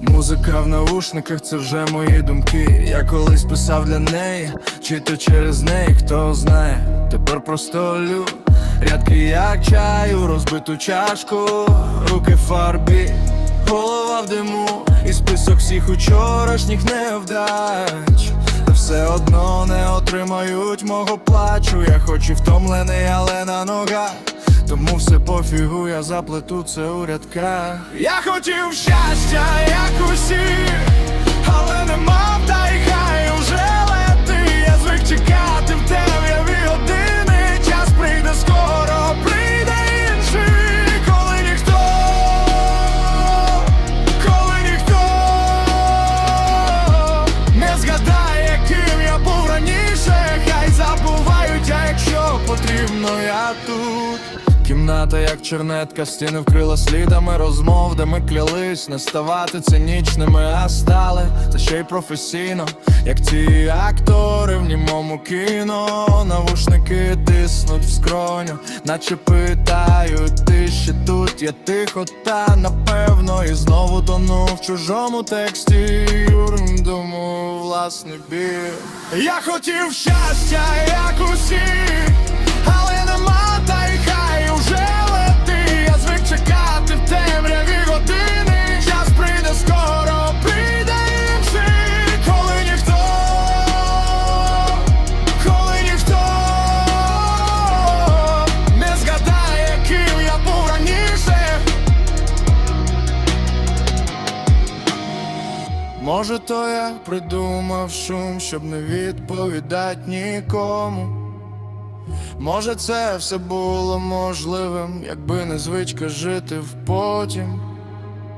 Музика в наушниках це вже мої думки. Я колись писав для неї, чи то через неї, хто знає. Тепер просто лю рядки як чаю, розбиту чашку, руки в фарбі, голова в диму, і список всіх учорашніх невдач. Та все одно не отримають мого плачу. Я хоч і втомлений, але на ногах. Тому все пофігу, я заплету це у рядках. Я хотів щастя, як усі, але не мав, та й хай уже лети. Я звик чекати в темряві години. Час прийде скоро, прийде інший, коли ніхто, коли ніхто не згадає, яким я був раніше. Хай забувають, а якщо потрібно, я тут. Кімната, як чернетка, стіни вкрила слідами розмов, де ми клялись не ставати цинічними, а стали, та ще й професійно, як ті актори в німому кіно, навушники тиснуть в скроню, наче питають, ти ще тут, я тихо, та напевно, і знову тону в чужому тексті, думаю, власний біль. Я хотів щастя, як усі, Може, то я придумав шум, щоб не відповідати нікому. Може, це все було можливим, якби не звичка жити в потім.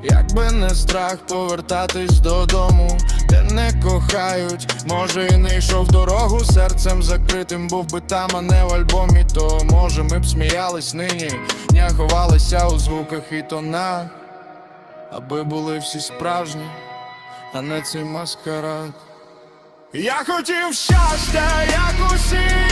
Якби не страх повертатись додому, де не кохають, може і не йшов дорогу серцем закритим, був би там, а не в альбомі, то може ми б сміялись нині, не ховалися у звуках і тонах, аби були всі справжні, а не цей маскарад. Я хотів щастя, як усі,